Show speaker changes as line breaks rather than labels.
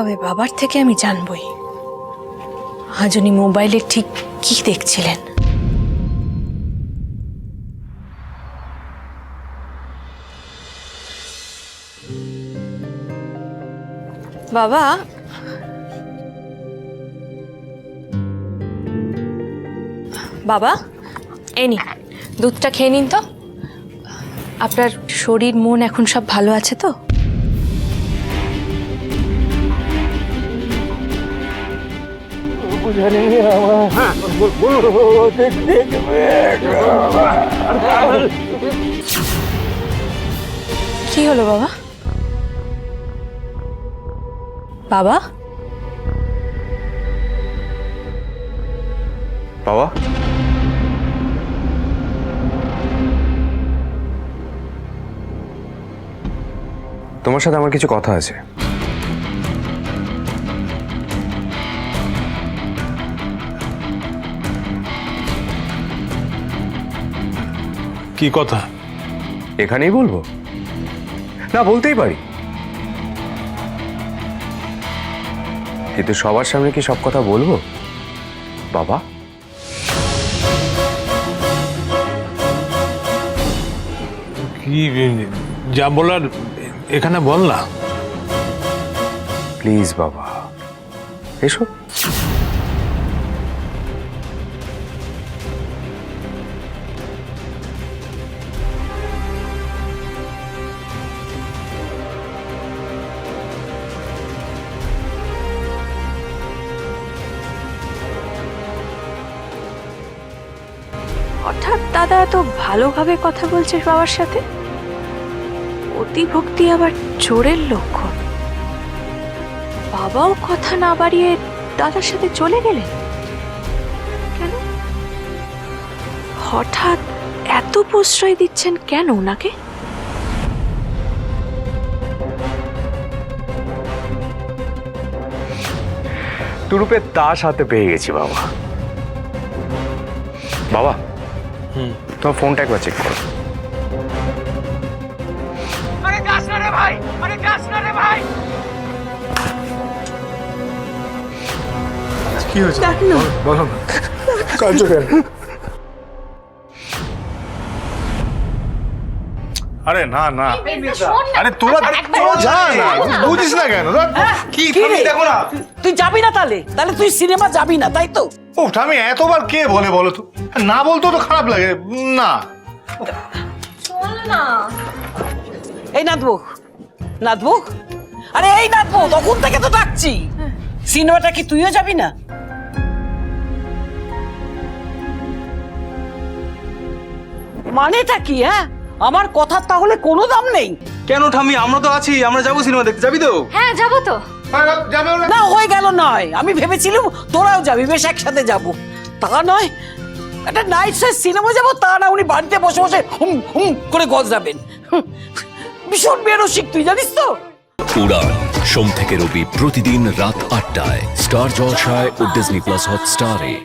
তবে বাবার থেকে আমি জানবই। আজ উনি মোবাইলে ঠিক কি দেখছিলেন? বাবা? বাবা? এই নিন, দুধটা খেয়ে নিন তো। আপনার শরীর, মন এখন সব ভালো আছে তো? কি হলো বাবা? বাবা?
বাবা? তোমার সাথে আমার কিছু কথা আছে।
কি কথা?
এখানেই বলব। না বলতেই পারি। কিন্তু সবার সামনে কি সব কথা বলব? বাবা?
কি যা বলার এখানে বল না।
প্লিজ বাবা। এসো।
হঠাৎ দাদা এত ভালোভাবে কথা বলছে বাবার সাথে? অতি ভক্তি আবার চোরের লক্ষণ। বাবাও কথা না বাড়িয়ে দাদার সাথে চলে গেলেন? কেন? হঠাৎ এত প্রশ্রয় দিচ্ছেন কেন ওনাকে?
তুরুপের তাস হাতে পেয়ে গেছি, বাবা। বাবা তোমার ফোনটা একবার চেক করো।
আরে যাস না রে ভাই আরে যাস না রে ভাই।
কি হয়েছে? বলো না। কাঁদছো আরে না না। আরে তোরা তোরা যা না বুঝিস না কেন?
কি থামি দেখো না।
তুই যাবি না তাহলে? তাহলে তুই সিনেমা যাবি না তাই তো?
ও আমি এতবার কে বলে বলো তো? না বলতেও তো খারাপ লাগে। না। না।
এই নাচবো নাচবো আরে এই নাচবো তখন থেকে তো ডাকছি। সিনেমাটা কি তুইও যাবি না? মানেটা কি হ্যাঁ? আমার কথার তাহলে কোনো দাম নেই।
কেন ঠামি আমরা তো আছি আমরা যাব সিনেমা দেখতে। যাবি তো?
হ্যাঁ যাব তো।
যাবে ওরা?
না হয়ে গেল নয়। আমি ভেবেছিলাম তোরাও যাবি বেশ একসাথে যাব। তা নয় একটা নাইট সাইজ সিনেমা যাব তা না উনি বাড়িতে বসে বসে হুম হুম করে গজাবেন হুম, ভীষণ বেরসিক তুই জানিস তো?
উড়ান সোম থেকে রবি প্রতিদিন রাত আটটায়। স্টার জলসায় ও ডিজনি প্লাস হটস্টারে।